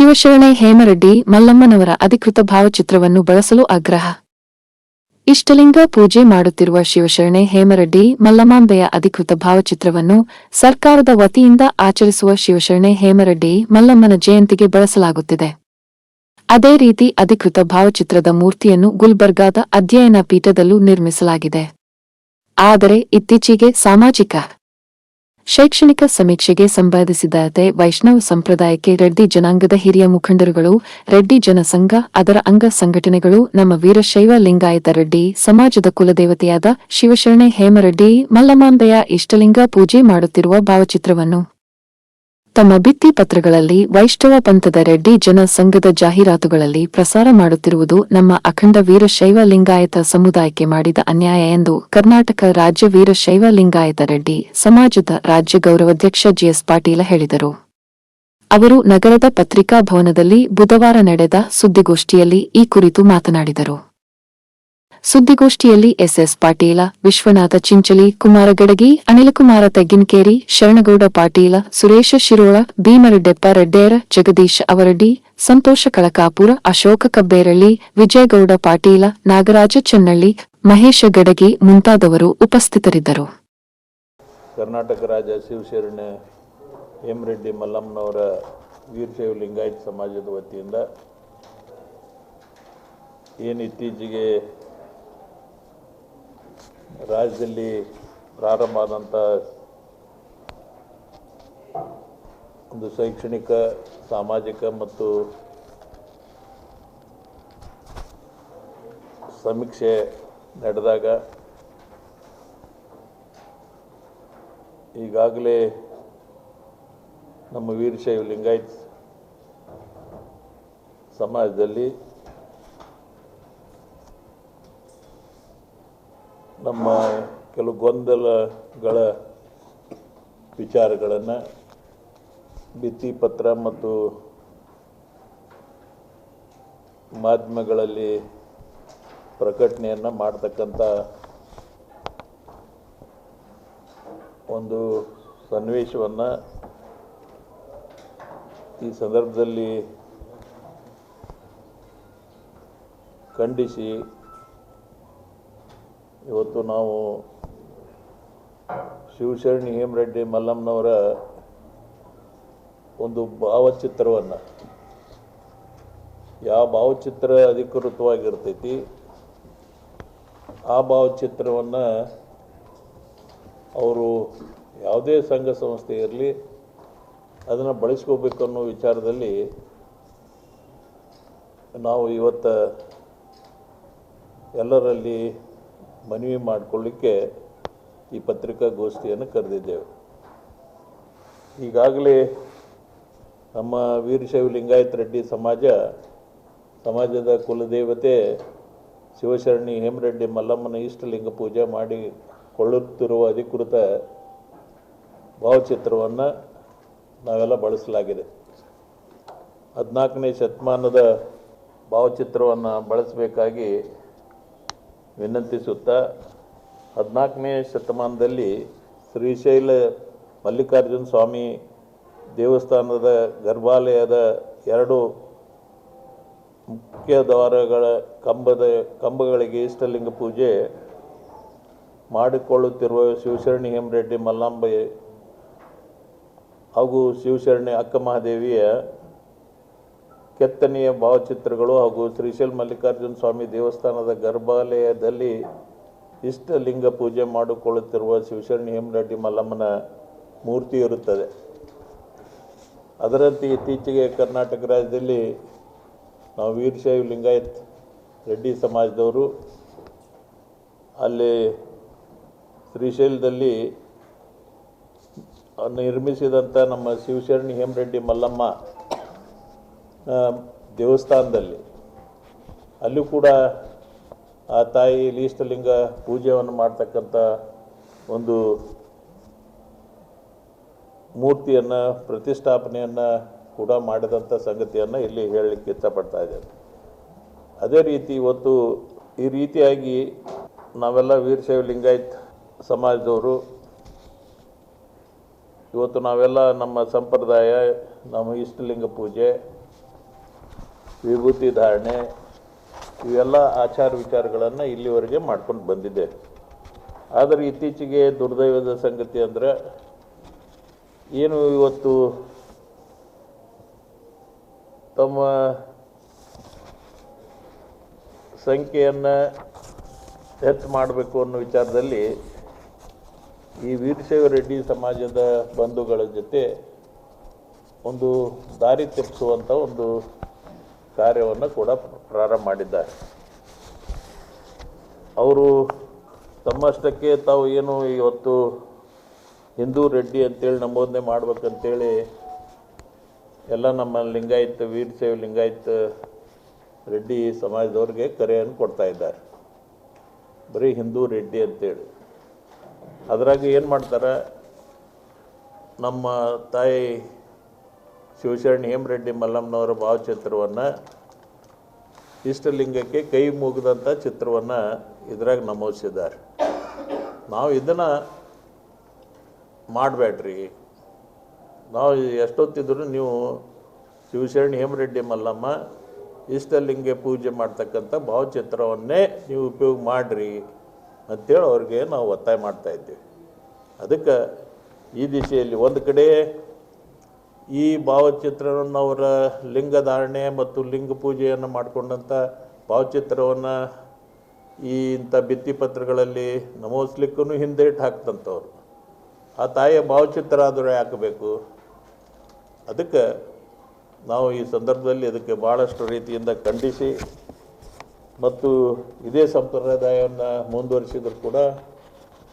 ಶಿವಶರಣೆ ಹೇಮರೆಡ್ಡಿ ಮಲ್ಲಮ್ಮನವರ ಅಧಿಕೃತ ಭಾವಚಿತ್ರವನ್ನು ಬಳಸಲು ಆಗ್ರಹ. ಇಷ್ಟಲಿಂಗ ಪೂಜೆ ಮಾಡುತ್ತಿರುವ ಶಿವಶರಣೆ ಹೇಮರೆಡ್ಡಿ ಮಲ್ಲಮಾಂಬೆಯ ಅಧಿಕೃತ ಭಾವಚಿತ್ರವನ್ನು ಸರ್ಕಾರದ ವತಿಯಿಂದ ಆಚರಿಸುವ ಶಿವಶರಣೆ ಹೇಮರೆಡ್ಡಿ ಮಲ್ಲಮ್ಮನ ಜಯಂತಿಗೆ ಬಳಸಲಾಗುತ್ತಿದೆ. ಅದೇ ರೀತಿ ಅಧಿಕೃತ ಭಾವಚಿತ್ರದ ಮೂರ್ತಿಯನ್ನು ಗುಲ್ಬರ್ಗಾದ ಅಧ್ಯಯನ ಪೀಠದಲ್ಲೂ ನಿರ್ಮಿಸಲಾಗಿದೆ. ಆದರೆ ಇತ್ತೀಚೆಗೆ ಸಾಮಾಜಿಕ ಶೈಕ್ಷಣಿಕ ಸಮೀಕ್ಷೆಗೆ ಸಂಬಂಧಿಸಿದಂತೆ ವೈಷ್ಣವ ಸಂಪ್ರದಾಯಕ್ಕೆ ರೆಡ್ಡಿ ಜನಾಂಗದ ಹಿರಿಯ ಮುಖಂಡರುಗಳು, ರೆಡ್ಡಿ ಜನಸಂಘ, ಅದರ ಅಂಗ ಸಂಘಟನೆಗಳು, ನಮ್ಮ ವೀರಶೈವ ಲಿಂಗಾಯತ ರೆಡ್ಡಿ, ಸಮಾಜದ ಕುಲದೇವತೆಯಾದ ಶಿವಶರಣೆ ಹೇಮರೆಡ್ಡಿ ಮಲ್ಲಮಾಂಬೆಯ ಇಷ್ಟಲಿಂಗ ಪೂಜೆ ಮಾಡುತ್ತಿರುವ ಭಾವಚಿತ್ರವನ್ನು. ತಮ್ಮ ಭಿತ್ತಿಪತ್ರಗಳಲ್ಲಿ ವೈಷ್ಣವ ಪಂಥದ ರೆಡ್ಡಿ ಜನ ಸಂಘದ ಜಾಹೀರಾತುಗಳಲ್ಲಿ ಪ್ರಸಾರ ಮಾಡುತ್ತಿರುವುದು ನಮ್ಮ ಅಖಂಡ ವೀರಶೈವ ಲಿಂಗಾಯತ ಸಮುದಾಯಕ್ಕೆ ಮಾಡಿದ ಅನ್ಯಾಯ ಎಂದು ಕರ್ನಾಟಕ ರಾಜ್ಯ ವೀರಶೈವ ಲಿಂಗಾಯತ ರೆಡ್ಡಿ, ಸಮಾಜದ ರಾಜ್ಯ ಗೌರವಾಧ್ಯಕ್ಷ ಜಿಎಸ್ ಪಾಟೀಲ ಹೇಳಿದರು. ಅವರು ನಗರದ ಪತ್ರಿಕಾ ಭವನದಲ್ಲಿ ಬುಧವಾರ ನಡೆದ ಸುದ್ದಿಗೋಷ್ಠಿಯಲ್ಲಿ ಈ ಕುರಿತು ಮಾತನಾಡಿದರು. ಸುದ್ದಿಗೋಷ್ಠಿಯಲ್ಲಿ ಎಸ್ಎಸ್ ಪಾಟೀಲ, ವಿಶ್ವನಾಥ ಚಿಂಚಲಿ, ಕುಮಾರ ಗಡಗಿ ಅನಿಲಕುಮಾರ ತೆಗ್ಗಿನಕೇರಿ, ಶರಣಗೌಡ ಪಾಟೀಲ, ಸುರೇಶ ಶಿರೋಳ, ಭೀಮರೆಡ್ಡೆಪ್ಪ ರೆಡ್ಡೇರ, ಜಗದೀಶ್ ಅವರಡ್ಡಿ, ಸಂತೋಷ ಕಳಕಾಪುರ, ಅಶೋಕ ಕಬ್ಬೇರಳ್ಳಿ, ವಿಜಯಗೌಡ ಪಾಟೀಲ, ನಾಗರಾಜ ಚನ್ನಳ್ಳಿ, ಮಹೇಶ ಗಡಗಿ ಮುಂತಾದವರು ಉಪಸ್ಥಿತರಿದ್ದರು. ಕರ್ನಾಟಕ ಎಂ ಮಲ್ಲಮ್ಮನವರ ವೀರಶೈವ ಲಿಂಗಾಯತ್ ಸಮಾಜದ ವತಿಯಿಂದ ಏನು ಇತ್ತೀಚೆಗೆ ರಾಜ್ಯದಲ್ಲಿ ಪ್ರಾರಂಭ ಆದಂಥ ಒಂದು ಶೈಕ್ಷಣಿಕ ಸಾಮಾಜಿಕ ಮತ್ತು ಸಮೀಕ್ಷೆ ನಡೆದಾಗ ಈಗಾಗಲೇ ನಮ್ಮ ವೀರಶೈವ ಲಿಂಗಾಯತ್ ಸಮಾಜದಲ್ಲಿ ನಮ್ಮ ಕೆಲವು ಗೊಂದಲಗಳ ವಿಚಾರಗಳನ್ನು ಭಿತ್ತಿಪತ್ರ ಮತ್ತು ಮಾಧ್ಯಮಗಳಲ್ಲಿ ಪ್ರಕಟಣೆಯನ್ನು ಮಾಡ್ತಕ್ಕಂಥ ಒಂದು ಸನ್ನಿವೇಶವನ್ನು ಈ ಸಂದರ್ಭದಲ್ಲಿ ಖಂಡಿಸಿ ಇವತ್ತು ನಾವು ಶಿವಶರಣಿ ಹೇಮರೆಡ್ಡಿ ಮಲ್ಲಮ್ಮನವರ ಒಂದು ಭಾವಚಿತ್ರವನ್ನು ಯಾವ ಭಾವಚಿತ್ರ ಅಧಿಕೃತವಾಗಿರ್ತೈತಿ, ಆ ಭಾವಚಿತ್ರವನ್ನು ಅವರು ಯಾವುದೇ ಸಂಘ ಸಂಸ್ಥೆ ಇರಲಿ ಅದನ್ನು ಬಳಸ್ಕೋಬೇಕು ಅನ್ನೋ ವಿಚಾರದಲ್ಲಿ ನಾವು ಇವತ್ತು ಎಲ್ಲರಲ್ಲಿ ಮನವಿ ಮಾಡಿಕೊಳ್ಳಿಕ್ಕೆ ಈ ಪತ್ರಿಕಾಗೋಷ್ಠಿಯನ್ನು ಕರೆದಿದ್ದೇವೆ. ಈಗಾಗಲೇ ನಮ್ಮ ವೀರಶೈವ ಲಿಂಗಾಯತ ರೆಡ್ಡಿ ಸಮಾಜ, ಸಮಾಜದ ಕುಲದೇವತೆ ಶಿವಶರಣಿ ಹೇಮರೆಡ್ಡಿ ಮಲ್ಲಮ್ಮನ ಇಷ್ಟಲಿಂಗ ಪೂಜೆ ಮಾಡಿಕೊಳ್ಳುತ್ತಿರುವ ಅಧಿಕೃತ ಭಾವಚಿತ್ರವನ್ನು ನಾವೆಲ್ಲ ಬಳಸಲಾಗಿದೆ. ಹದಿನಾಲ್ಕನೇ ಶತಮಾನದ ಭಾವಚಿತ್ರವನ್ನು ಬಳಸಬೇಕಾಗಿ ವಿನಂತಿಸುತ್ತಾ ಹದಿನಾಲ್ಕನೇ ಶತಮಾನದಲ್ಲಿ ಶ್ರೀಶೈಲ ಮಲ್ಲಿಕಾರ್ಜುನ ಸ್ವಾಮಿ ದೇವಸ್ಥಾನದ ಗರ್ಭಾಲಯದ ಎರಡು ಮುಖ್ಯ ದ್ವಾರಗಳ ಕಂಬದ ಕಂಬಗಳಿಗೆ ಇಷ್ಟಲಿಂಗ ಪೂಜೆ ಮಾಡಿಕೊಳ್ಳುತ್ತಿರುವ ಶಿವಶರಣಿ ಹೇಮರೆಡ್ಡಿ ಮಲ್ಲಾಂಬೆ ಹಾಗೂ ಶಿವಶರಣಿ ಅಕ್ಕ ಮಹಾದೇವಿಯ ಕೆತ್ತನೆಯ ಭಾವಚಿತ್ರಗಳು ಹಾಗೂ ಶ್ರೀಶೈಲ್ ಮಲ್ಲಿಕಾರ್ಜುನ ಸ್ವಾಮಿ ದೇವಸ್ಥಾನದ ಗರ್ಭಾಲಯದಲ್ಲಿ ಇಷ್ಟಲಿಂಗ ಪೂಜೆ ಮಾಡಿಕೊಳ್ಳುತ್ತಿರುವ ಶಿವಶರಣಿ ಹೇಮರೆಡ್ಡಿ ಮಲ್ಲಮ್ಮನ ಮೂರ್ತಿ ಇರುತ್ತದೆ. ಅದರಂತೆ ಇತ್ತೀಚೆಗೆ ಕರ್ನಾಟಕ ರಾಜ್ಯದಲ್ಲಿ ನಾವು ವೀರಶೈವ ಲಿಂಗಾಯತ್ ರೆಡ್ಡಿ ಸಮಾಜದವರು ಅಲ್ಲಿ ಶ್ರೀಶೈಲದಲ್ಲಿ ನಿರ್ಮಿಸಿದಂಥ ನಮ್ಮ ಶಿವಶರಣಿ ಹೇಮರೆಡ್ಡಿ ಮಲ್ಲಮ್ಮ ದೇವಸ್ಥಾನದಲ್ಲಿ. ಅಲ್ಲೂ ಕೂಡ ಆ ತಾಯಿ ಲೀಷ್ಟಲಿಂಗ ಪೂಜೆಯನ್ನು ಮಾಡ್ತಕ್ಕಂಥ ಒಂದು ಮೂರ್ತಿಯನ್ನು, ಪ್ರತಿಷ್ಠಾಪನೆಯನ್ನು ಕೂಡ ಮಾಡಿದಂಥ ಸಂಗತಿಯನ್ನು ಇಲ್ಲಿ ಹೇಳಲಿಕ್ಕೆ ಇಷ್ಟಪಡ್ತಾ ಇದ್ದೇನೆ. ಅದೇ ರೀತಿ ಇವತ್ತು ಈ ರೀತಿಯಾಗಿ ನಾವೆಲ್ಲ ವೀರಶೈವ ಲಿಂಗಾಯತ್ ಸಮಾಜದವರು, ಇವತ್ತು ನಾವೆಲ್ಲ ನಮ್ಮ ಸಂಪ್ರದಾಯ, ನಮ್ಮ ಇಷ್ಟಲಿಂಗ ಪೂಜೆ ವಿಭೂತಿ ಧಾರಣೆ, ಇವೆಲ್ಲ ಆಚಾರ ವಿಚಾರಗಳನ್ನು ಇಲ್ಲಿವರೆಗೆ ಮಾಡ್ಕೊಂಡು ಬಂದಿದೆ. ಆದರೆ ಇತ್ತೀಚೆಗೆ ದುರ್ದೈವದ ಸಂಗತಿ ಅಂದರೆ, ಏನು ಇವತ್ತು ತಮ್ಮ ಸಂಖ್ಯೆಯನ್ನು ಹೆಚ್ಚು ಮಾಡಬೇಕು ಅನ್ನೋ ವಿಚಾರದಲ್ಲಿ ಈ ವೀರಶೈವ ರೆಡ್ಡಿ ಸಮಾಜದ ಬಂಧುಗಳ ಜೊತೆ ಒಂದು ದಾರಿ ತಪ್ಪಿಸುವಂಥ ಒಂದು ಕಾರ್ಯವನ್ನು ಕೂಡ ಪ್ರಾರಂಭ ಮಾಡಿದ್ದಾರೆ. ಅವರು ತಮ್ಮಷ್ಟಕ್ಕೆ ತಾವು ಏನು ಇವತ್ತು ಹಿಂದೂ ರೆಡ್ಡಿ ಅಂತೇಳಿ ನಮೂದನೆ ಮಾಡ್ಬೇಕಂತೇಳಿ ಎಲ್ಲ ನಮ್ಮ ಲಿಂಗಾಯತ್ ವೀರಶೈವ ಲಿಂಗಾಯತ್ ರೆಡ್ಡಿ ಸಮಾಜದವ್ರಿಗೆ ಕರೆಯನ್ನು ಕೊಡ್ತಾ ಇದ್ದಾರೆ. ಬರೀ ಹಿಂದೂ ರೆಡ್ಡಿ ಅಂತೇಳಿ. ಅದ್ರಾಗ ಏನು ಮಾಡ್ತಾರೆ? ನಮ್ಮ ತಾಯಿ ಶಿವಶರಣಿ ಹೇಮರೆಡ್ಡಿ ಮಲ್ಲಮ್ಮನವರ ಭಾವಚಿತ್ರವನ್ನು ಇಷ್ಟಲಿಂಗಕ್ಕೆ ಕೈ ಮುಗಿದಂಥ ಚಿತ್ರವನ್ನು ಇದ್ರಾಗ ನಮೂದಿಸಿದ್ದಾರೆ. ನಾವು ಇದನ್ನು ಮಾಡಬೇಡ್ರಿ ನಾವು ಎಷ್ಟೊತ್ತಿದ್ರು ನೀವು ಶಿವಶರಣ ಹೇಮರೆಡ್ಡಿ ಮಲ್ಲಮ್ಮ ಇಷ್ಟಲಿಂಗ ಪೂಜೆ ಮಾಡ್ತಕ್ಕಂಥ ಭಾವಚಿತ್ರವನ್ನೇ ನೀವು ಉಪಯೋಗ ಮಾಡಿರಿ ಅಂಥೇಳಿ ಅವ್ರಿಗೆ ನಾವು ಒತ್ತಾಯ ಮಾಡ್ತಾ ಇದ್ದೀವಿ. ಅದಕ್ಕೆ ಈ ದಿಶೆಯಲ್ಲಿ ಒಂದು ಕಡೆ ಈ ಭಾವಚಿತ್ರವನ್ನು ಅವರ ಲಿಂಗ ಧಾರಣೆ ಮತ್ತು ಲಿಂಗ ಪೂಜೆಯನ್ನು ಮಾಡಿಕೊಂಡಂಥ ಭಾವಚಿತ್ರವನ್ನು ಈ ಇಂಥ ಭಿತ್ತಿಪತ್ರಗಳಲ್ಲಿ ನಮೋಸ್ಲಿಕ್ಕೂ ಹಿಂದೆ ಇಟ್ಟು ಹಾಕ್ತಂಥವ್ರು ಆ ತಾಯಿಯ ಭಾವಚಿತ್ರ ಆದರೂ ಹಾಕಬೇಕು ಅದಕ್ಕೆ ನಾವು ಈ ಸಂದರ್ಭದಲ್ಲಿ ಅದಕ್ಕೆ ಭಾಳಷ್ಟು ರೀತಿಯಿಂದ ಖಂಡಿಸಿ ಮತ್ತು ಇದೇ ಸಂಪ್ರದಾಯವನ್ನು ಮುಂದುವರಿಸಿದ್ರು ಕೂಡ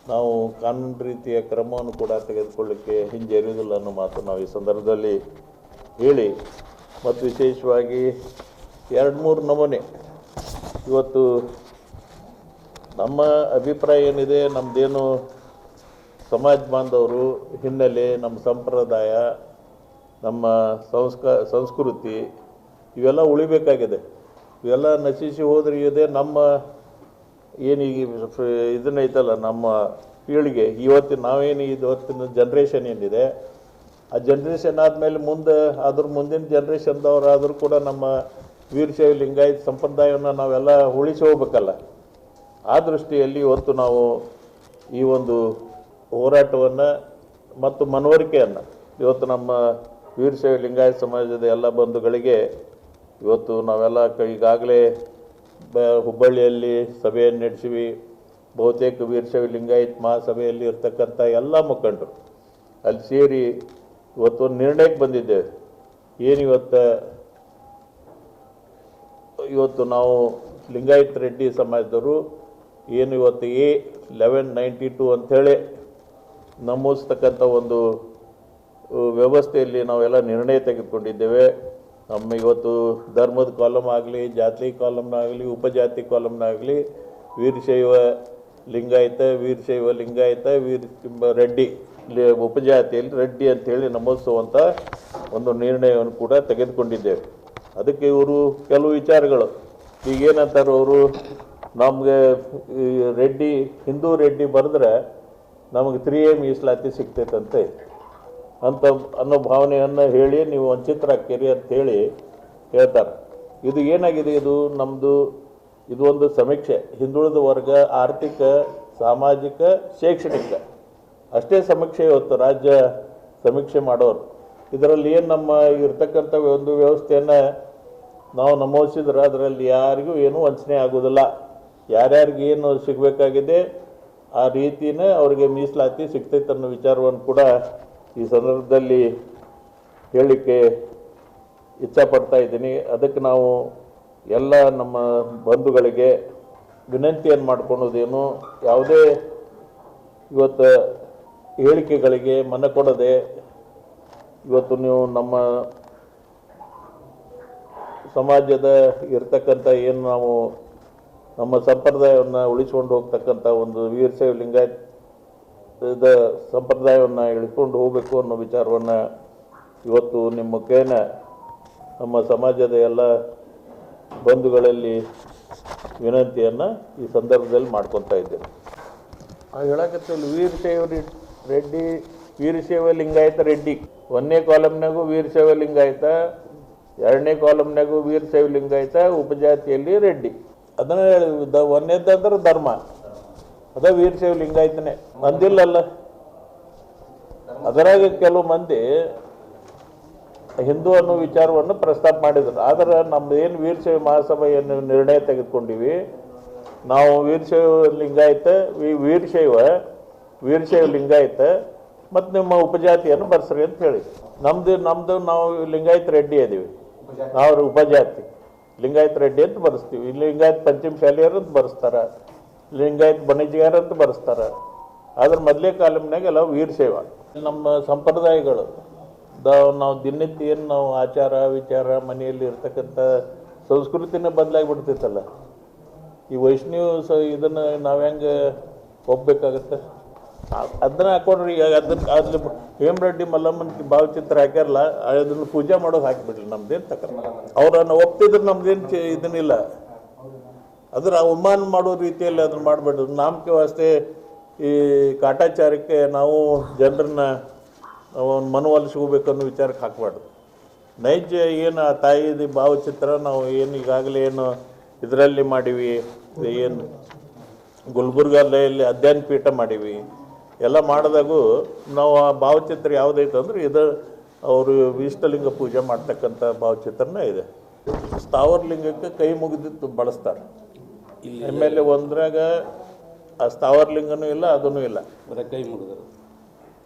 ನಾವು ಕಾನೂನು ರೀತಿಯ ಕ್ರಮವನ್ನು ಕೂಡ ತೆಗೆದುಕೊಳ್ಳಿಕ್ಕೆ ಹಿಂಜರಿಯುವುದಿಲ್ಲ ಅನ್ನೋ ಮಾತು ನಾವು ಈ ಸಂದರ್ಭದಲ್ಲಿ ಹೇಳಿ. ಮತ್ತು ವಿಶೇಷವಾಗಿ ಎರಡು ಮೂರು ನಮೂನೆ. ಇವತ್ತು ನಮ್ಮ ಅಭಿಪ್ರಾಯ ಏನಿದೆ ನಮ್ಮದೇನು ಸಮಾಜ ಬಾಂಧವರು ಹಿನ್ನೆಲೆ, ನಮ್ಮ ಸಂಪ್ರದಾಯ, ನಮ್ಮ ಸಂಸ್ಕ, ಸಂಸ್ಕೃತಿ, ಇವೆಲ್ಲ ಉಳಿಬೇಕಾಗಿದೆ. ಇವೆಲ್ಲ ನಶಿಸಿ ಹೋದರೆ ಇದೆ ನಮ್ಮ ಏನೀಗ ಇದನ್ನ ಐತಲ್ಲ, ನಮ್ಮ ಪೀಳಿಗೆ, ಇವತ್ತಿನ ನಾವೇನು ಇವತ್ತಿನ ಜನ್ರೇಷನ್ ಏನಿದೆ, ಆ ಜನ್ರೇಷನ್ ಆದಮೇಲೆ ಮುಂದೆ, ಅದ್ರ ಮುಂದಿನ ಜನ್ರೇಷನ್ದವರಾದರೂ ಕೂಡ ನಮ್ಮ ವೀರಶೈವ ಲಿಂಗಾಯತ್ ಸಂಪ್ರದಾಯವನ್ನು ನಾವೆಲ್ಲ ಉಳಿಸಿ ಹೋಗ್ಬೇಕಲ್ಲ. ಆ ದೃಷ್ಟಿಯಲ್ಲಿ ಇವತ್ತು ನಾವು ಈ ಒಂದು ಹೋರಾಟವನ್ನು ಮತ್ತು ಮನವರಿಕೆಯನ್ನು, ಇವತ್ತು ನಮ್ಮ ವೀರಶೈವ ಲಿಂಗಾಯತ ಸಮಾಜದ ಎಲ್ಲ ಬಂಧುಗಳಿಗೆ, ಇವತ್ತು ನಾವೆಲ್ಲ ಈಗಾಗಲೇ ಬ, ಹುಬ್ಬಳ್ಳಿಯಲ್ಲಿ ಸಭೆಯನ್ನು ನಡೆಸಿವಿ. ಬಹುತೇಕ ವೀರಶೈವ ಲಿಂಗಾಯತ್ ಮಹಾಸಭೆಯಲ್ಲಿ ಇರ್ತಕ್ಕಂಥ ಎಲ್ಲ ಮುಖಂಡರು ಅಲ್ಲಿ ಸೇರಿ ಇವತ್ತು ಒಂದು ನಿರ್ಣಯಕ್ಕೆ ಬಂದಿದ್ದೇವೆ. ಏನು ಇವತ್ತು ನಾವು ಲಿಂಗಾಯತ್ ರೆಡ್ಡಿ ಸಮಾಜದವರು, ಏನು ಇವತ್ತು ಎ ಲೆವೆನ್ ನೈಂಟಿ ಟು ಅಂಥೇಳಿ ನಮೂದಿಸ್ತಕ್ಕಂಥ ಒಂದು, ವ್ಯವಸ್ಥೆಯಲ್ಲಿ ನಾವೆಲ್ಲ ನಿರ್ಣಯ ತೆಗೆದುಕೊಂಡಿದ್ದೇವೆ. ನಮ್ಮ ಇವತ್ತು ಧರ್ಮದ ಕಾಲಮ್ ಆಗಲಿ, ಜಾತಿ ಕಾಲಮ್ನಾಗಲಿ ಉಪಜಾತಿ ಕಾಲಮ್ನಾಗಲಿ ವೀರಶೈವ ಲಿಂಗಾಯತ ವೀರಶೈವ ಲಿಂಗಾಯತ, ವೀರ ರೆಡ್ಡಿ ಉಪಜಾತಿಯಲ್ಲಿ ರೆಡ್ಡಿ ಅಂತೇಳಿ ನಮೂದಿಸುವಂಥ ಒಂದು ನಿರ್ಣಯವನ್ನು ಕೂಡ ತೆಗೆದುಕೊಂಡಿದ್ದೇವೆ. ಅದಕ್ಕೆ ಇವರು ಕೆಲವು ವಿಚಾರಗಳು. ಈಗೇನಂತಾರೆ ಅವರು ನಮಗೆ ರೆಡ್ಡಿ, ಹಿಂದೂ ರೆಡ್ಡಿ ಬರೆದ್ರೆ ನಮಗೆ ತ್ರೀ ಎ ಮೀಸಲಾತಿ ಸಿಗ್ತೈತಂತೆ. ಅಂತ ಅನ್ನೋ ಭಾವನೆಯನ್ನು ಹೇಳಿ ನೀವು ಒಂದು ಚಿತ್ರ ಹಾಕ್ತೀರಿ ಅಂತ ಹೇಳಿ ಹೇಳ್ತಾರೆ. ಇದು ಏನಾಗಿದೆ ಇದು? ನಮ್ಮದು ಇದು ಒಂದು ಸಮೀಕ್ಷೆ. ಹಿಂದುಳಿದ ವರ್ಗ ಆರ್ಥಿಕ, ಸಾಮಾಜಿಕ, ಶೈಕ್ಷಣಿಕ. ಅಷ್ಟೇ ಸಮೀಕ್ಷೆ ಇವತ್ತು ರಾಜ್ಯ ಸಮೀಕ್ಷೆ ಮಾಡೋರು. ಇದರಲ್ಲಿ ಏನು ನಮ್ಮ ಇರ್ತಕ್ಕಂಥ ಒಂದು ವ್ಯವಸ್ಥೆಯನ್ನು ನಾವು ನಮೂದಿಸಿದ್ರೆ ಅದರಲ್ಲಿ ಯಾರಿಗೂ ಏನೂ ವಂಚನೆ ಆಗೋದಿಲ್ಲ ಯಾರ್ಯಾರಿಗೆ ಏನು ಸಿಗಬೇಕಾಗಿದೆ ಆ ರೀತಿಯೇ ಅವರಿಗೆ ಮೀಸಲಾತಿ ಸಿಗ್ತೈತೆ ಅನ್ನೋ ವಿಚಾರವನ್ನು ಕೂಡ ಈ ಸಂದರ್ಭದಲ್ಲಿ ಹೇಳಲಿಕ್ಕೆ ಇಚ್ಛಪಡ್ತಾ ಇದ್ದೀನಿ. ಅದಕ್ಕೆ ನಾವು ಎಲ್ಲ ನಮ್ಮ ಬಂಧುಗಳಿಗೆ ವಿನಂತಿಯನ್ನು ಮಾಡ್ಕೊಳೋದೇನು, ಯಾವುದೇ ಇವತ್ತು ಹೇಳಿಕೆಗಳಿಗೆ ಮನ ಕೊಡದೆ ಇವತ್ತು ನೀವು ನಮ್ಮ ಸಮಾಜದ ಇರ್ತಕ್ಕಂಥ ಏನು ನಾವು ನಮ್ಮ ಸಂಪ್ರದಾಯವನ್ನು ಉಳಿಸ್ಕೊಂಡು ಹೋಗ್ತಕ್ಕಂಥ ಒಂದು ವೀರಶೈವ ಲಿಂಗಾಯತ್ ಸಂಪ್ರದಾಯವನ್ನು ಇಳಿಸ್ಕೊಂಡು ಹೋಗಬೇಕು ಅನ್ನೋ ವಿಚಾರವನ್ನು ಇವತ್ತು ನಿಮ್ಮ ಮುಖೇನ ನಮ್ಮ ಸಮಾಜದ ಎಲ್ಲ ಬಂಧುಗಳಲ್ಲಿ ವಿನಂತಿಯನ್ನು ಈ ಸಂದರ್ಭದಲ್ಲಿ ಮಾಡ್ಕೊತಾ ಇದ್ದೇನೆ. ಆ ಹೇಳಕತ್ತಿಲ್ಲ ವೀರಶೈವ ರೆಡ್ಡಿ ವೀರಶೈವ ಲಿಂಗಾಯತ ರೆಡ್ಡಿ. ಒಂದನೇ ಕಾಲಮ್ನಾಗೂ ವೀರಶೈವ ಲಿಂಗಾಯತ ಎರಡನೇ ಕಾಲಮ್ನಾಗೂ ವೀರಶೈವ ಲಿಂಗಾಯತ ಉಪಜಾತಿಯಲ್ಲಿ ರೆಡ್ಡಿ. ಅದನ್ನ ಹೇಳಿದ ಒಂದೇದಂದ್ರೆ ಧರ್ಮ. ಅದ ವೀರಶೈವ ಲಿಂಗಾಯತನೇ ಅಂದಿಲ್ಲಲ್ಲ ಅದರಾಗ ಕೆಲವು ಮಂದಿ ಹಿಂದೂ ಅನ್ನೋ ವಿಚಾರವನ್ನು ಪ್ರಸ್ತಾಪ ಮಾಡಿದ್ರು. ಆದ್ರೆ ನಮ್ದು ಏನು ವೀರಶೈವ ಮಹಾಸಭೆಯನ್ನು ಏನು ನಿರ್ಣಯ ತೆಗೆದುಕೊಂಡಿವಿ? ನಾವು ವೀರಶೈವ ಲಿಂಗಾಯತ ವೀರಶೈವ ವೀರಶೈವ ಲಿಂಗಾಯತ ಮತ್ತು ನಿಮ್ಮ ಉಪಜಾತಿಯನ್ನು ಬರ್ಸ್ರಿ ಅಂತ ಹೇಳಿ. ನಮ್ದು ನಮ್ದು ನಾವು ಲಿಂಗಾಯತ ರೆಡ್ಡಿ ಅದೀವಿ ನಾವು ಉಪಜಾತಿ. ಲಿಂಗಾಯತ ರೆಡ್ಡಿ ಅಂತ ಬರೆಸ್ತೀವಿ. ಲಿಂಗಾಯತ ಪಂಚಮ ಶಾಲೆಯವರು ಅಂತ ಬರೆಸ್ತಾರ. ಲಿಂಗಾಯತ ಬಣಜಿಗಾರ ಅಂತ ಬರೆಸ್ತಾರ. ಆದ್ರೆ ಮೊದಲೇ ಕಾಲಮ್ನಾಗ ಎಲ್ಲ ವೀರಶೈವ ನಮ್ಮ ಸಂಪ್ರದಾಯಗಳು ನಾವು ದಿನನಿತ್ಯ ಏನು ನಾವು ಆಚಾರ, ವಿಚಾರ, ಮನೆಯಲ್ಲಿ ಇರ್ತಕ್ಕಂಥ ಸಂಸ್ಕೃತಿನೇ ಬದಲಾಗಿ ಈ ವೈಷ್ಣವ ಸ ಇದನ್ನು ನಾವು ಹೆಂಗೆ ಹೋಗ್ಬೇಕಾಗತ್ತೆ ಅದನ್ನ ಹಾಕೊಂಡ್ರಿ ಈಗ ಅದನ್ನ ಅದ್ರಲ್ಲಿ ಹೇಮರೆಡ್ಡಿ ಮಲ್ಲಮ್ಮನ ಭಾವಚಿತ್ರ ಹಾಕ್ಯಾರಲ್ಲ, ಅದನ್ನ ಪೂಜೆ ಮಾಡೋದು ಹಾಕಿಬಿಡ್ಲಿ ನಮ್ದೇನು ತಕ್ಕ ಅವ್ರನ್ನ ಒಪ್ತಿದ್ರೆ ನಮ್ದೇನು ಇದನ್ನಿಲ್ಲ. ಅದ್ರ ಅವಮಾನ ಮಾಡೋ ರೀತಿಯಲ್ಲಿ ಅದನ್ನು ಮಾಡಬೇಡ ನಾಮಕೆ ವಾಸ್ತೆ ಈ ಕಾಟಾಚಾರಕ್ಕೆ ನಾವು ಜನರನ್ನ ಒಂದು ಮನವೊಲಿಸ್ಕೋಬೇಕು ಅನ್ನೋ ವಿಚಾರಕ್ಕೆ ಹಾಕಬಾರ್ದು. ನೈಜ ಏನು ಆ ತಾಯಿದು ಭಾವಚಿತ್ರ ನಾವು ಏನು ಈಗಾಗಲೇ ಏನು ಇದರಲ್ಲಿ ಮಾಡೀವಿ ಏನು ಗುಲ್ಬರ್ಗಲ್ಲಿ ಅಧ್ಯಯನ ಪೀಠ ಮಾಡೀವಿ. ಎಲ್ಲ ಮಾಡಿದಾಗೂ ನಾವು ಆ ಭಾವಚಿತ್ರ ಯಾವುದೈತೆ ಅಂದ್ರೆ ಇದು ಅವರು ಇಷ್ಟಲಿಂಗ ಪೂಜೆ ಮಾಡ್ತಕ್ಕಂಥ ಭಾವಚಿತ್ರನೇ ಇದೆ. ಸ್ಥಾವರ ಲಿಂಗಕ್ಕೆ ಕೈ ಮುಗಿದಿತ್ತು ಬಳಸ್ತಾರೆ. ಆಮೇಲೆ ಒಂದ್ರಾಗ ಆ ಸ್ಥಾವರ್ ಲಿಂಗನೂ ಇಲ್ಲ ಅದೂ ಇಲ್ಲ. ಬರೀ ಕೈ ಮುಗಿದ್ರು.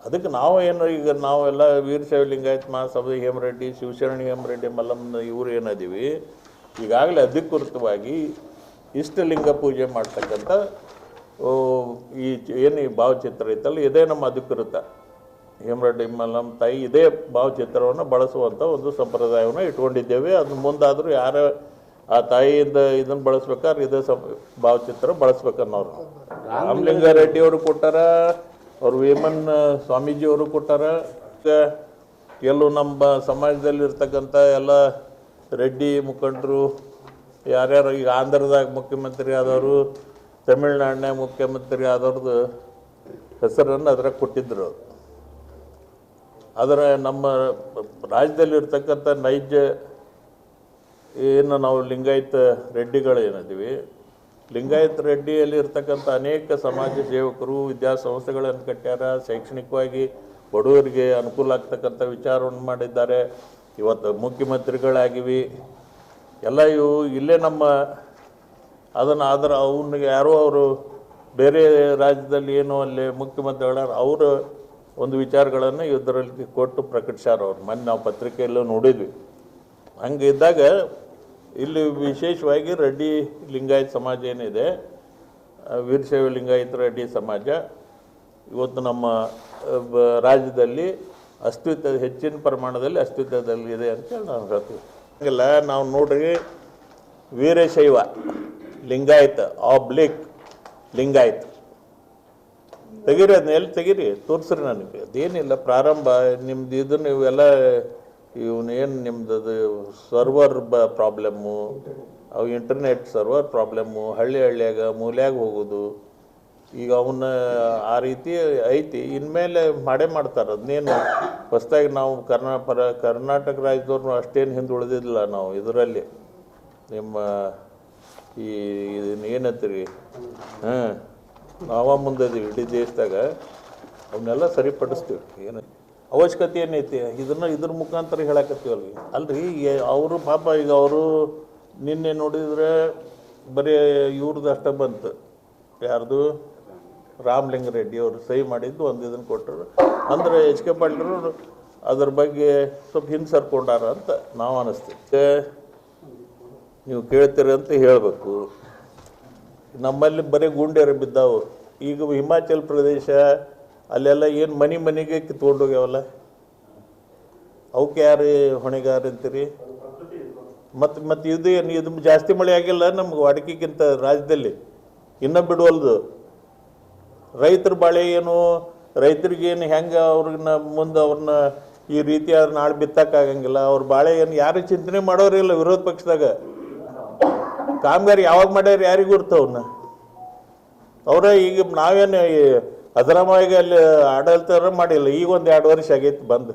ಅದಕ್ಕೆ ನಾವು ಏನು ಈಗ ನಾವೆಲ್ಲ ವೀರಶೈವ ಲಿಂಗಾಯತ್ ಮಹಾಸಭೆ ಹೇಮರೆಡ್ಡಿ ಶಿವಶರಣಿ ಹೇಮರೆಡ್ಡಿ ಮಲ್ಲಮ್ಮನ ಇವರು ಏನದೀವಿ ಈಗಾಗಲೇ ಅಧಿಕೃತವಾಗಿ ಇಷ್ಟಲಿಂಗ ಪೂಜೆ ಮಾಡ್ತಕ್ಕಂಥ ಓ, ಈ ಏನು ಈ ಭಾವಚಿತ್ರ ಐತಲ್ಲ ಇದೇ ನಮ್ಮ ಅಧಿಕೃತ. ಹೇಮರೆಡ್ಡಿ ಮಲ್ಲಮ್ಮ ತಾಯಿ ಇದೇ ಭಾವಚಿತ್ರವನ್ನು ಬಳಸುವಂಥ ಒಂದು ಸಂಪ್ರದಾಯವನ್ನು ಇಟ್ಕೊಂಡಿದ್ದೇವೆ. ಅದು ಮುಂದಾದರೂ ಯಾರ ಆ ತಾಯಿಯಿಂದ ಇದನ್ನು ಬಳಸ್ಬೇಕಾದ್ರೆ ಇದೇ ಸಂ ಭಾವಚಿತ್ರ ಬಳಸ್ಬೇಕನ್ನೋರು. ರಾಮಲಿಂಗಾರೆಡ್ಡಿ ಅವರು ಕೊಟ್ಟಾರ ಅವ್ರು ವೇಮನ್ ಸ್ವಾಮೀಜಿ ಅವರು ಕೊಟ್ಟಾರ. ಎಲ್ಲೂ ನಮ್ಮ ಸಮಾಜದಲ್ಲಿ ಇರ್ತಕ್ಕಂಥ ಎಲ್ಲ ರೆಡ್ಡಿ ಮುಖಂಡರು ಯಾರ್ಯಾರು ಈಗ ಆಂಧ್ರದಾಗ ಮುಖ್ಯಮಂತ್ರಿ ಆದವರು ತಮಿಳ್ನಾಡಿನಾಗ ಮುಖ್ಯಮಂತ್ರಿ ಆದವ್ರದ್ದು ಹೆಸರನ್ನು ಅದ್ರಾಗ ಕೊಟ್ಟಿದ್ರು ಅದರ ನಮ್ಮ ರಾಜ್ಯದಲ್ಲಿ ಇರ್ತಕ್ಕಂಥ ನೈಜ ಏನು ನಾವು ಲಿಂಗಾಯತ ರೆಡ್ಡಿಗಳು ಲಿಂಗಾಯತ್ ಲಿಂಗಾಯತ ರೆಡ್ಡಿಯಲ್ಲಿ ಇರ್ತಕ್ಕಂಥ ಅನೇಕ ಸಮಾಜ ಸೇವಕರು, ವಿದ್ಯಾಸಂಸ್ಥೆಗಳನ್ನು ಕಟ್ಟ್ಯಾರ ಶೈಕ್ಷಣಿಕವಾಗಿ ಬಡವರಿಗೆ ಅನುಕೂಲ ಆಗ್ತಕ್ಕಂಥ ವಿಚಾರವನ್ನು ಮಾಡಿದ್ದಾರೆ. ಇವತ್ತು ಮುಖ್ಯಮಂತ್ರಿಗಳಾಗಿವಿ. ಎಲ್ಲ ಇವು ಇಲ್ಲೇ ನಮ್ಮ ಅದನ್ನು ಆದ್ರೆ ಅವನಿಗೆ ಯಾರೋ ಅವರು ಬೇರೆ ರಾಜ್ಯದಲ್ಲಿ ಏನು ಅಲ್ಲಿ ಮುಖ್ಯಮಂತ್ರಿಗಳ ಅವರು ಒಂದು ವಿಚಾರಗಳನ್ನು ಇದರಲ್ಲಿ ಕೊಟ್ಟು ಪ್ರಕಟಿಸ್ಯಾರ ಅವ್ರು. ಮೊನ್ನೆ ನಾವು ಪತ್ರಿಕೆಯಲ್ಲೂ ನೋಡಿದ್ವಿ. ಹಂಗೆ ಇದ್ದಾಗ ಇಲ್ಲಿ ವಿಶೇಷವಾಗಿ ರೆಡ್ಡಿ ಲಿಂಗಾಯತ್ ಸಮಾಜ ಏನಿದೆ ವೀರಶೈವ ಲಿಂಗಾಯತ ರೆಡ್ಡಿ ಸಮಾಜ, ಇವತ್ತು ನಮ್ಮ ರಾಜ್ಯದಲ್ಲಿ ಅಸ್ತಿತ್ವ ಹೆಚ್ಚಿನ ಪ್ರಮಾಣದಲ್ಲಿ ಅಸ್ತಿತ್ವದಲ್ಲಿದೆ ಅಂತೇಳಿ ನಾವು ಹೇಳ್ತೀವಿ ಹಂಗಿಲ್ಲ ನಾವು ನೋಡ್ರಿ, ವೀರಶೈವ ಲಿಂಗಾಯತ ಆಬ್ಲಿಕ್ ಲಿಂಗಾಯತ್. ತೆಗೀರಿ ಅದನ್ನ ಎಲ್ಲಿ ತೆಗೀರಿ? ತೋರಿಸ್ರಿ ನನಗೆ. ಅದೇನಿಲ್ಲ, ಪ್ರಾರಂಭ, ನಿಮ್ದು ಇದನ್ನು ಇವೆಲ್ಲ ಇವನು ಏನು ನಿಮ್ದು ಅದು ಸರ್ವರ್ ಬ ಪ್ರಾಬ್ಲಮ್ಮು? ಅವು ಇಂಟರ್ನೆಟ್ ಸರ್ವರ್ ಪ್ರಾಬ್ಲಮ್ಮು, ಹಳ್ಳಿ ಹಳ್ಳಿಯಾಗ ಮೂಲ್ಯಾಗ ಹೋಗೋದು. ಈಗ ಅವನ್ನ ಆ ರೀತಿ ಐತಿ. ಇನ್ಮೇಲೆ ಮಾಡೇ ಮಾಡ್ತಾರೆ. ಅದನ್ನೇನು ಹೊಸ್ದಾಗಿ ನಾವು ಕರ್ನಾ ಪರ ಕರ್ನಾಟಕ ರಾಜ್ಯದವ್ರು ಅಷ್ಟೇನು ಹಿಂದೆ ಉಳಿದಿಲ್ಲ ನಾವು ಇದರಲ್ಲಿ. ನಿಮ್ಮ ಈ ಇದನ್ನ ಏನಂತೀರಿ? ಹಾಂ ನಾವ ಮುಂದದೀವಿ ಇಡೀ ದೇಶದಾಗ. ಅವನ್ನೆಲ್ಲ ಸರಿಪಡಿಸ್ತೀವಿ. ಏನು ಅವಶ್ಯಕತೆ ಏನೈತಿ ಇದನ್ನು ಇದ್ರ ಮುಖಾಂತರ ಹೇಳಕತ್ತೀವಲ್ಲ ಅಲ್ರಿ. ಅವರು ಪಾಪ ಈಗ ಅವರು ನಿನ್ನೆ ನೋಡಿದ್ರೆ ಬರೀ ಇವ್ರದ್ದು ಅಷ್ಟೇ ಬಂತು. ಯಾರ್ದು? ರಾಮಲಿಂಗರೆಡ್ಡಿ ಅವರು ಸಹಿ ಮಾಡಿದ್ದು ಒಂದು ಇದನ್ನು ಕೊಟ್ಟರು. ಅಂದ್ರೆ ಎಚ್ ಕೆ ಪಾಟೀಲರು ಅದ್ರ ಬಗ್ಗೆ ಸ್ವಲ್ಪ ಹಿಂಸರ್ಕೊಂಡಾರ ಅಂತ ನಾವು ಅನಿಸ್ತೀವಿ. ನೀವು ಕೇಳ್ತೀರಿ ಅಂತ ಹೇಳಬೇಕು. ನಮ್ಮಲ್ಲಿ ಬರೀ ಗುಂಡೇರು ಬಿದ್ದಾವು. ಈಗ ಹಿಮಾಚಲ್ ಪ್ರದೇಶ ಅಲ್ಲೆಲ್ಲ ಏನು ಮನೆ ಮನೆಗೆ ಕಿತ್ಕೊಂಡು ಹೋಗ್ಯಾವಲ್ಲ ಅವಕ್ಕೆ ಯಾರು ಹೊಣೆಗಾರ ಅಂತೀರಿ? ಮತ್ತು ಮತ್ತು ಇದು ಏನು, ಇದು ಜಾಸ್ತಿ ಮಳೆ ಆಗಿಲ್ಲ ನಮ್ಗೆ ವಾಡಿಕೆಗಿಂತ ರಾಜ್ಯದಲ್ಲಿ. ಇನ್ನೂ ಬಿಡುವಲ್ದು. ರೈತರ ಬಾಳೆ ಏನು, ರೈತರಿಗೆ ಏನು ಹೆಂಗೆ ಅವ್ರನ್ನ ಮುಂದೆ ಅವ್ರನ್ನ ಈ ರೀತಿ ನಾಳೆ ಬಿತ್ತಕ್ಕಾಗಂಗಿಲ್ಲ ಅವ್ರ ಬಾಳೆ ಏನು ಯಾರು ಚಿಂತನೆ ಮಾಡೋರಿಲ್ಲ ವಿರೋಧ ಪಕ್ಷದಾಗ. ಕಾಮಗಾರಿ ಯಾವಾಗ ಮಾಡ್ಯಾರ ಯಾರಿಗೂ ಇರ್ತವನ್ನ ಅವರ ಈಗ ನಾವೇನು ಅದರಮಾಗಿ ಅಲ್ಲಿ ಆಡಳಿತ ಮಾಡಿಲ್ಲ. ಈಗ ಒಂದು ಎರಡು ವರ್ಷ ಆಗೈತಿ ಬಂದು.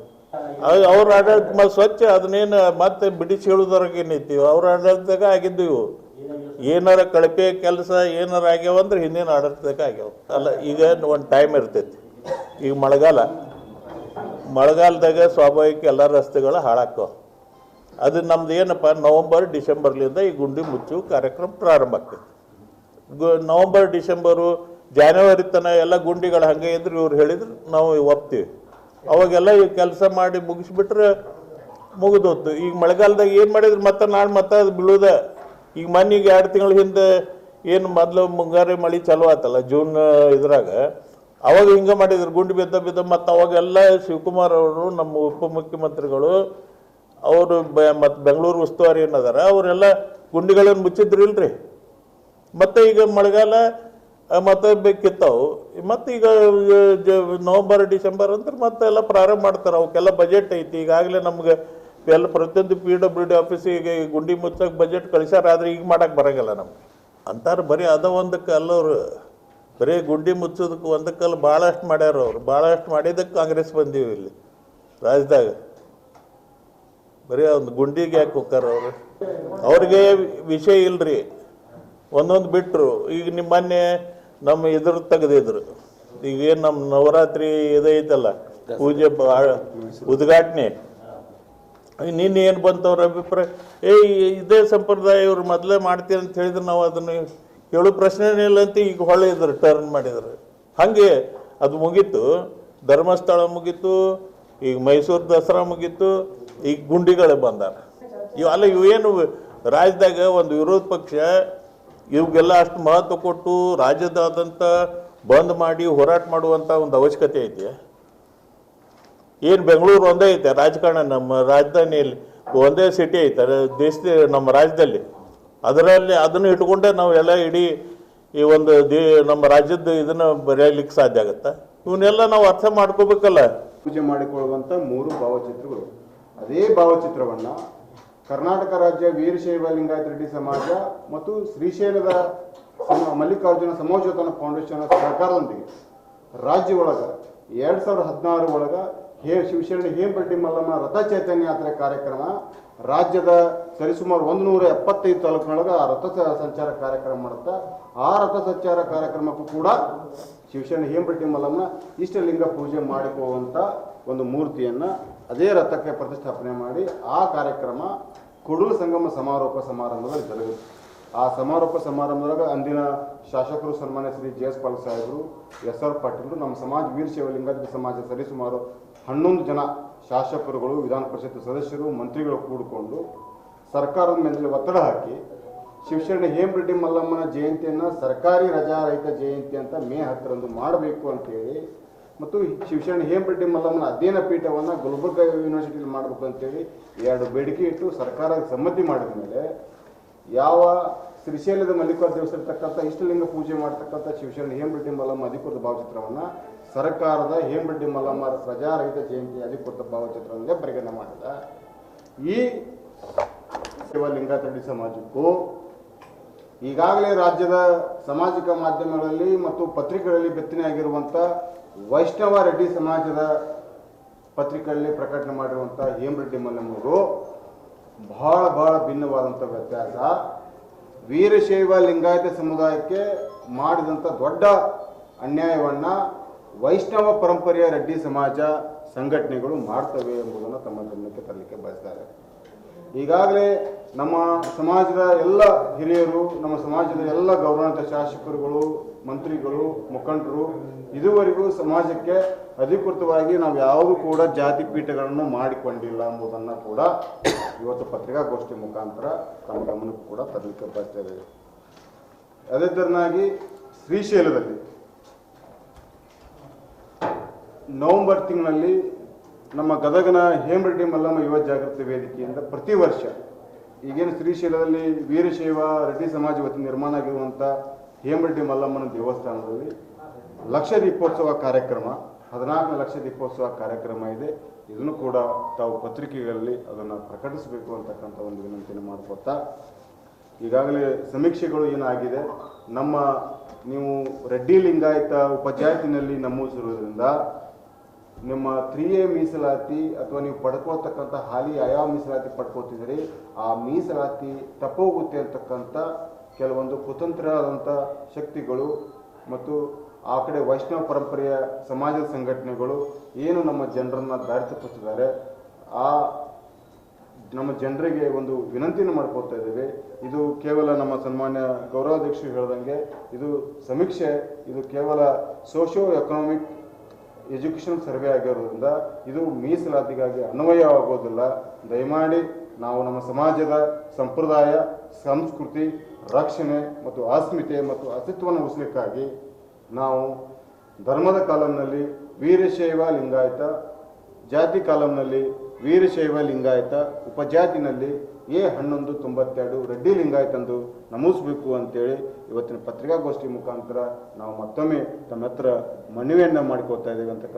ಅವ್ರ ಆಡಳಿತ ಮತ್ತೆ ಸ್ವಚ್ಛ, ಅದನ್ನೇನು ಮತ್ತೆ ಬಿಡಿಸಿ ಹೇಳುದ್ರಾಗ ಏನೈತಿ? ಅವ್ರ ಆಡಳಿತದಾಗ ಆಗಿದ್ದು ಇವು. ಏನಾರ ಕಳಪೆ ಕೆಲಸ ಏನಾರ ಆಗ್ಯಾವ ಅಂದ್ರೆ ಹಿಂದಿನ ಆಡಳಿತದಾಗ ಆಗ್ಯಾವ. ಅಲ್ಲ, ಈಗ ಒಂದು ಟೈಮ್ ಇರ್ತೈತಿ. ಈಗ ಮಳೆಗಾಲ. ಮಳೆಗಾಲದಾಗ ಸ್ವಾಭಾವಿಕ ಎಲ್ಲ ರಸ್ತೆಗಳು ಹಾಳಾಕ್ಕವ ಅದು ನಮ್ದು ಏನಪ್ಪ, ನವಂಬರ್, ಡಿಸೆಂಬರ್ಲಿಂದ ಈ ಗುಂಡಿ ಮುಚ್ಚು ಕಾರ್ಯಕ್ರಮ ಪ್ರಾರಂಭ ಆಗ್ತೈತಿ. ನವಂಬರ್, ಡಿಸೆಂಬರು ಜಾನ್ವರಿ ಎಲ್ಲ ಗುಂಡಿಗಳು ಹಂಗೆ ಇದ್ರು ಇವ್ರು ಹೇಳಿದ್ರು, ನಾವು ಒಪ್ತೀವಿ. ಅವಾಗೆಲ್ಲ ಈ ಕೆಲಸ ಮಾಡಿ ಮುಗಿಸ್ಬಿಟ್ರೆ ಮುಗಿದೋತು ಈಗ ಮಳೆಗಾಲದಾಗ ಏನು ಮಾಡಿದ್ರು ಮತ್ತೆ ನಾಳೆ ಮತ್ತೆ ಅದು ಬೀಳುದ ಈಗ ಮನೆಗೆ ಎರಡು ತಿಂಗಳ ಹಿಂದೆ ಏನು ಮೊದಲು ಮುಂಗಾರು ಮಳೆ ಚಲೋ ಆತಲ್ಲ, ಜೂನ್ ಇದ್ರಾಗ. ಅವಾಗ ಹಿಂಗೆ ಮಾಡಿದ್ರು, ಗುಂಡಿ ಬಿದ್ದ ಬಿದ್ದ ಮತ್ತು ಅವಾಗೆಲ್ಲ ಶಿವಕುಮಾರ್ ಅವರು ನಮ್ಮ ಉಪಮುಖ್ಯಮಂತ್ರಿಗಳು, ಅವರು ಬ ಮತ್ತು ಬೆಂಗಳೂರು ಉಸ್ತುವಾರಿ ಏನದಾರ, ಅವರೆಲ್ಲ ಗುಂಡಿಗಳನ್ನು ಮುಚ್ಚಿದ್ರಿಲ್ರಿ ಮತ್ತೆ ಈಗ ಮಳೆಗಾಲ ಮತ್ತೆ ಬೇಕಿತ್ತವು. ಮತ್ತೆ ಈಗ ನವಂಬರ್, ಡಿಸೆಂಬರ್ ಅಂದ್ರೆ ಮತ್ತೆ ಎಲ್ಲ ಪ್ರಾರಂಭ ಮಾಡ್ತಾರೆ. ಅವಕ್ಕೆಲ್ಲ ಬಜೆಟ್ ಐತಿ. ಈಗಾಗಲೇ ನಮ್ಗೆ ಎಲ್ಲ ಪ್ರತಿಯೊಂದು ಪಿ ಡಬ್ಲ್ಯೂ ಡಿ ಆಫೀಸಿಗೆ ಗುಂಡಿ ಮುಚ್ಚಕ್ಕೆ ಬಜೆಟ್ ಕಳಿಸ್ಯಾರ. ಆದ್ರೆ ಈಗ ಮಾಡಕ್ಕೆ ಬರಂಗಿಲ್ಲ ನಮ್ಗೆ. ಅಂತಾರೆ ಬರೀ ಅದ ಒಂದಕ್ಕೆ ಅಲ್ಲವ್ರು ಬರೀ ಗುಂಡಿ ಮುಚ್ಚೋದಕ್ಕೆ ಒಂದಕ್ಕಲ್ಲ ಭಾಳಷ್ಟು ಮಾಡ್ಯಾರ ಅವ್ರು. ಭಾಳಷ್ಟು ಮಾಡಿದ್ದಕ್ಕೆ ಕಾಂಗ್ರೆಸ್ ಬಂದೀವಿ ಇಲ್ಲಿ, ರಾಜ್ಯದಾಗ. ಬರೀ ಒಂದು ಗುಂಡಿಗೆ ಯಾಕೆ ಹೋಗ್ತಾರ ಅವರು? ಅವ್ರಿಗೆ ವಿಷಯ ಇಲ್ರಿ. ಒಂದೊಂದು ಬಿಟ್ರು. ಈಗ ನಿಮ್ಮ ಮೊನ್ನೆ ನಮ್ಮ ಇದ್ರ ತೆಗೆದಿದ್ರು. ಈಗ ಏನು ನಮ್ಮ ನವರಾತ್ರಿ ಇದೈತಲ್ಲ ಪೂಜೆ ಉದ್ಘಾಟನೆ. ನಿನ್ನೆ ಏನು ಬಂತವ್ರ ಅಭಿಪ್ರಾಯ? ಏ, ಇದೇ ಸಂಪ್ರದಾಯ ಇವ್ರು ಮೊದಲೇ ಮಾಡ್ತೀರಿ ಅಂತ ಹೇಳಿದ್ರೆ ನಾವು ಅದನ್ನು ಹೇಳು ಪ್ರಶ್ನೆನೇ ಇಲ್ಲ ಅಂತ ಈಗ ಹೊಳೆ ಇದ್ರು ಟರ್ನ್ ಮಾಡಿದ್ರು. ಹಾಗೆ ಅದು ಮುಗೀತು, ಧರ್ಮಸ್ಥಳ ಮುಗೀತು, ಈಗ ಮೈಸೂರು ದಸರಾ ಮುಗೀತು, ಈಗ ಗುಂಡಿಗಳೇ ಬಂದಾರ. ಇವು ಅಲ್ಲ ಇವೇನು ರಾಜ್ಯದಾಗ ಒಂದು ವಿರೋಧ ಪಕ್ಷ ಇವಕ್ಕೆಲ್ಲ ಅಷ್ಟು ಮಹತ್ವ ಕೊಟ್ಟು ರಾಜ್ಯದಾದಂಥ ಬಂದ್ ಮಾಡಿ ಹೋರಾಟ ಮಾಡುವಂಥ ಒಂದು ಅವಶ್ಯಕತೆ ಐತೆ. ಏನು ಬೆಂಗಳೂರು ಒಂದೇ ಐತೆ, ರಾಜಕಾರಣ ನಮ್ಮ ರಾಜಧಾನಿಯಲ್ಲಿ ಒಂದೇ ಸಿಟಿ ಐತೆ ದೇಶ ದೇಶದ ನಮ್ಮ ರಾಜ್ಯದಲ್ಲಿ. ಅದರಲ್ಲಿ ಅದನ್ನು ಇಟ್ಕೊಂಡೇ ನಾವು ಎಲ್ಲ ಇಡೀ ಈ ಒಂದು ದೇ ನಮ್ಮ ರಾಜ್ಯದ ಇದನ್ನ ಬರೆಯಲಿಕ್ಕೆ ಸಾಧ್ಯ ಆಗುತ್ತೆ? ಇವನ್ನೆಲ್ಲ ನಾವು ಅರ್ಥ ಮಾಡ್ಕೋಬೇಕಲ್ಲ? ಪೂಜೆ ಮಾಡಿಕೊಳ್ಳುವಂಥ ಮೂರು ಭಾವಚಿತ್ರಗಳು. ಅದೇ ಭಾವಚಿತ್ರವನ್ನ ಕರ್ನಾಟಕ ರಾಜ್ಯ ವೀರಶೈವ ಲಿಂಗಾಯತ ರೆಡ್ಡಿ ಸಮಾಜ ಮತ್ತು ಶ್ರೀಶೈಲದ ಮಲ್ಲಿಕಾರ್ಜುನ ಸಮೋಜೋತನ ಫೌಂಡೇಶನ್ ಸರ್ಕಾರದೊಂದಿಗೆ ರಾಜ್ಯ ಒಳಗ ಎರಡ್ ಸಾವಿರದ ಹದಿನಾರು ಒಳಗ ಹೇ ಶಿವಶರಣ ಹೇಮರೆಡ್ಡಿ ಮಲ್ಲಮ್ಮ ರಥ ಚೈತನ್ಯ ಯಾತ್ರೆ ಕಾರ್ಯಕ್ರಮ ರಾಜ್ಯದ ಸರಿಸುಮಾರು ಒಂದು ನೂರ ಎಪ್ಪತ್ತೈದು ತಾಲೂಕಿನೊಳಗೆ ಆ ರಥ ಸಂಚಾರ ಕಾರ್ಯಕ್ರಮ ಮಾಡುತ್ತಾ, ಆ ರಥ ಸಂಚಾರ ಕಾರ್ಯಕ್ರಮಕ್ಕೂ ಕೂಡ ಶಿವಶರಣ ಹೇಮರೆಡ್ಡಿ ಮಲ್ಲಮ್ಮನ ಇಷ್ಟಲಿಂಗ ಪೂಜೆ ಮಾಡಿಕೊಳ್ಳುವಂಥ ಒಂದು ಮೂರ್ತಿಯನ್ನ ಅದೇ ರಥಕ್ಕೆ ಪ್ರತಿಷ್ಠಾಪನೆ ಮಾಡಿ ಆ ಕಾರ್ಯಕ್ರಮ ಕೊಡಲು ಸಂಗಮ ಸಮಾರೋಪ ಸಮಾರಂಭದಲ್ಲಿ ಜರುಗಿತು ಆ ಸಮಾರೋಪ ಸಮಾರಂಭದಾಗ ಅಂದಿನ ಶಾಸಕರು ಸನ್ಮಾನ್ಯ ಶ್ರೀ ಜೆ ಎಸ್ ಪಾಲ್ ಸಾಹೇಬರು, ಎಸ್ ಆರ್ ಪಾಟೀಲ್ರು ನಮ್ಮ ಸಮಾಜ ವೀರಶೈವ ಲಿಂಗಾಯತ ಸಮಾಜ ಸರಿಸುಮಾರು ಹನ್ನೊಂದು ಜನ ಶಾಸಕರುಗಳು, ವಿಧಾನ ಪರಿಷತ್ ಸದಸ್ಯರು, ಮಂತ್ರಿಗಳು ಕೂಡಿಕೊಂಡು ಸರ್ಕಾರದ ಮೇಲೆ ಒತ್ತಡ ಹಾಕಿ ಶಿವಶರಣಿ ಹೇಮರೆಡ್ಡಿ ಮಲ್ಲಮ್ಮನ ಜಯಂತಿಯನ್ನು ಸರ್ಕಾರಿ ರಜಾ ರಹಿತ ಜಯಂತಿ ಅಂತ ಮೇ ಹತ್ತರಂದು ಮಾಡಬೇಕು ಅಂತೇಳಿ ಮತ್ತು ಶಿವಸೇನೆ ಹೇಮರೆಡ್ಡಿ ಮಲ್ಲಮ್ಮನ ಅಧ್ಯಯನ ಪೀಠವನ್ನು ಗುಲ್ಬರ್ಗ ಯೂನಿವರ್ಸಿಟಿಯಲ್ಲಿ ಮಾಡಬೇಕು ಅಂತೇಳಿ ಎರಡು ಬೇಡಿಕೆ ಇಟ್ಟು ಸರ್ಕಾರ ಸಮ್ಮತಿ ಮಾಡಿದ ಮೇಲೆ ಯಾವ ಶ್ರೀಶೈಲದ ಮಲ್ಲಿಕಾರ್ಜುನ ದೇವಸ್ಥಾನತಕ್ಕಂಥ ಇಷ್ಟಲಿಂಗ ಪೂಜೆ ಮಾಡ್ತಕ್ಕಂಥ ಶಿವಸೇನೆ ಹೇಮರೆಡ್ಡಿ ಮಲ್ಲಮ್ಮ ಅಧಿಕೃತ ಭಾವಚಿತ್ರವನ್ನು ಸರ್ಕಾರದ ಹೇಮರೆಡ್ಡಿ ಮಲ್ಲಮ್ಮ ಪ್ರಜಾರಹಿತ ಜಯಂತಿ ಅಧಿಕೃತ ಭಾವಚಿತ್ರವನ್ನೇ ಪರಿಗಣನೆ ಮಾಡಿದ. ಈ ಸೇವಾ ತಡಿ ರೆಡ್ಡಿ ಸಮಾಜಕ್ಕೂ ಈಗಾಗಲೇ ರಾಜ್ಯದ ಸಾಮಾಜಿಕ ಮಾಧ್ಯಮಗಳಲ್ಲಿ ಮತ್ತು ಪತ್ರಿಕೆಗಳಲ್ಲಿ ಬಿತ್ತನೆಯಾಗಿರುವಂಥ ವೈಷ್ಣವ ರೆಡ್ಡಿ ಸಮಾಜದ ಪತ್ರಿಕೆಯಲ್ಲಿ ಪ್ರಕಟಣೆ ಮಾಡಿರುವಂಥ ಹೇಮರೆಡ್ಡಿ ಮಲ್ಲಮ್ಮವರು ಬಹಳ ಬಹಳ ಭಿನ್ನವಾದಂಥ ವ್ಯತ್ಯಾಸ. ವೀರಶೈವ ಲಿಂಗಾಯತ ಸಮುದಾಯಕ್ಕೆ ಮಾಡಿದಂಥ ದೊಡ್ಡ ಅನ್ಯಾಯವನ್ನ ವೈಷ್ಣವ ಪರಂಪರೆಯ ರೆಡ್ಡಿ ಸಮಾಜ ಸಂಘಟನೆಗಳು ಮಾಡ್ತವೆ ಎಂಬುದನ್ನು ತಮ್ಮ ಗಮನಕ್ಕೆ ತರಲಿಕ್ಕೆ ಬಯಸ್ತಾರೆ. ಈಗಾಗಲೇ ನಮ್ಮ ಸಮಾಜದ ಎಲ್ಲ ಹಿರಿಯರು, ನಮ್ಮ ಸಮಾಜದ ಎಲ್ಲ ಗೌರವಾನ್ವಿತ ಶಾಸಕರುಗಳು, ಮಂತ್ರಿಗಳು, ಮುಖಂಡರು, ಇದುವರೆಗೂ ಸಮಾಜಕ್ಕೆ ಅಧಿಕೃತವಾಗಿ ನಾವು ಯಾವುದು ಕೂಡ ಜಾತಿ ಪೀಠಗಳನ್ನು ಮಾಡಿಕೊಂಡಿಲ್ಲ ಎಂಬುದನ್ನು ಕೂಡ ಇವತ್ತು ಪತ್ರಿಕಾಗೋಷ್ಠಿ ಮುಖಾಂತರ ತಮ್ಮ ಗಮನಕ್ಕೂ ಕೂಡ ತರಲಿಕ್ಕೆ ಇದ್ದೇವೆ ಅದೇ ತರನಾಗಿ ಶ್ರೀಶೈಲದಲ್ಲಿ ನವೆಂಬರ್ ತಿಂಗಳಲ್ಲಿ ನಮ್ಮ ಗದಗನ ಹೇಮರೆಡ್ಡಿ ಮಲ್ಲಮ್ಮ ಯುವ ಜಾಗೃತಿ ವೇದಿಕೆಯಿಂದ ಪ್ರತಿ ವರ್ಷ ಈಗೇನು ಶ್ರೀಶೈಲದಲ್ಲಿ ವೀರಶೈವ ರೆಡ್ಡಿ ಸಮಾಜ ವತಿಯಿಂದ ನಿರ್ಮಾಣ ಆಗಿರುವಂಥ ಹೇಮರೆಡ್ಡಿ ಮಲ್ಲಮ್ಮನ ದೇವಸ್ಥಾನದಲ್ಲಿ ಲಕ್ಷ ದೀಪೋತ್ಸವ ಕಾರ್ಯಕ್ರಮ, ಹದಿನಾಲ್ಕನೇ ಲಕ್ಷ ದೀಪೋತ್ಸವ ಕಾರ್ಯಕ್ರಮ ಇದೆ. ಇದನ್ನು ಕೂಡ ತಾವು ಪತ್ರಿಕೆಗಳಲ್ಲಿ ಅದನ್ನು ಪ್ರಕಟಿಸಬೇಕು ಅಂತಕ್ಕಂಥ ಒಂದು ವಿನಂತಿಯನ್ನು ಮಾಡಿಕೊಡ್ತಾ ಈಗಾಗಲೇ ಸಮೀಕ್ಷೆಗಳು ಏನಾಗಿದೆ, ನಮ್ಮ ನೀವು ರೆಡ್ಡಿ ಲಿಂಗಾಯತ ಉಪಜಾತಿನಲ್ಲಿ ನಮೂದಿಸಿರುವುದರಿಂದ ನಿಮ್ಮ ತ್ರೀ ಎ ಮೀಸಲಾತಿ ಅಥವಾ ನೀವು ಪಡ್ಕೊಳ್ತಕ್ಕಂಥ ಹಾಲಿ ಆಯಾ ಮೀಸಲಾತಿ ಪಡ್ಕೊಳ್ತಿದ್ದೀರಿ ಆ ಮೀಸಲಾತಿ ತಪ್ಪೋಗುತ್ತೆ ಅಂತಕ್ಕಂಥ ಕೆಲವೊಂದು ಕುತಂತ್ರವಾದಂಥ ಶಕ್ತಿಗಳು ಮತ್ತು ಆ ಕಡೆ ವೈಷ್ಣವ ಪರಂಪರೆಯ ಸಮಾಜದ ಸಂಘಟನೆಗಳು ಏನು ನಮ್ಮ ಜನರನ್ನ ದಾರಿ ತಪ್ಪಿಸ್ತಿದ್ದಾರೆ, ಆ ನಮ್ಮ ಜನರಿಗೆ ಒಂದು ವಿನಂತಿಯನ್ನು ಮಾಡ್ಕೊಳ್ತಾ ಇದ್ದೀವಿ. ಇದು ಕೇವಲ ನಮ್ಮ ಸನ್ಮಾನ್ಯ ಗೌರವಾಧ್ಯಕ್ಷರು ಹೇಳ್ದಂಗೆ, ಇದು ಸಮೀಕ್ಷೆ, ಇದು ಕೇವಲ ಸೋಷಿಯೋ ಎಕನಾಮಿಕ್ ಎಜುಕೇಷನ್ ಸರ್ವೆ ಆಗಿರೋದ್ರಿಂದ ಇದು ಮೀಸಲಾತಿಗಾಗಿ ಅನ್ವಯವಾಗೋದಿಲ್ಲ. ದಯಮಾಡಿ ನಾವು ನಮ್ಮ ಸಮಾಜದ ಸಂಪ್ರದಾಯ, ಸಂಸ್ಕೃತಿ, ರಕ್ಷಣೆ ಮತ್ತು ಅಸ್ಮಿತೆ ಮತ್ತು ಅಸ್ತಿತ್ವವನ್ನು ಉಳಿಸಲಿಕ್ಕಾಗಿ ನಾವು ಧರ್ಮದ ಕಾಲಂನಲ್ಲಿ ವೀರಶೈವ ಲಿಂಗಾಯತ, ಜಾತಿ ಕಾಲಂನಲ್ಲಿ ವೀರಶೈವ ಲಿಂಗಾಯತ, ಉಪಜಾತಿನಲ್ಲಿ ಎ ಹನ್ನೊಂದು ತೊಂಬತ್ತೆರಡು ರೆಡ್ಡಿ ಲಿಂಗಾಯತಂದು ನಮೂಸಬೇಕು ಅಂತೇಳಿ ಇವತ್ತಿನ ಪತ್ರಿಕಾಗೋಷ್ಠಿ ಮುಖಾಂತರ ನಾವು ಮತ್ತೊಮ್ಮೆ ತಮ್ಮ ಹತ್ರ ಮನವಿಯನ್ನು ಮಾಡಿಕೊಳ್ತಾ ಇದ್ದೇವೆ ಅಂತ